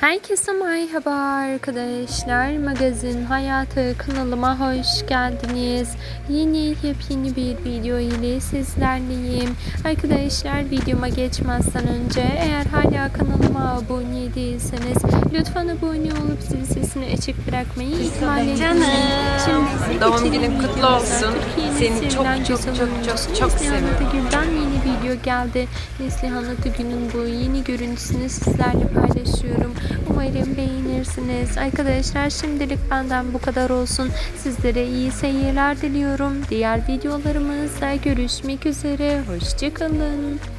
Herkese merhaba arkadaşlar. Magazin Hayatı kanalıma hoş geldiniz. Yeni yepyeni bir video ile sizlerleyim. Arkadaşlar videoma geçmezden önce eğer hala kanalıma abone değilseniz lütfen abone olup zil sesini açık bırakmayı ihmal etmeyin. Canım. Şimdi Doğum günün kutlu olsun. Seni çok, çok, çok, çok, çok seviyorum. Yeni geldi. Neslihan Atıgül'ün bu yeni görüntüsünü sizlerle paylaşıyorum. Umarım beğenirsiniz. Arkadaşlar şimdilik benden bu kadar olsun. Sizlere iyi seyirler diliyorum. Diğer videolarımızda görüşmek üzere. Hoşçakalın.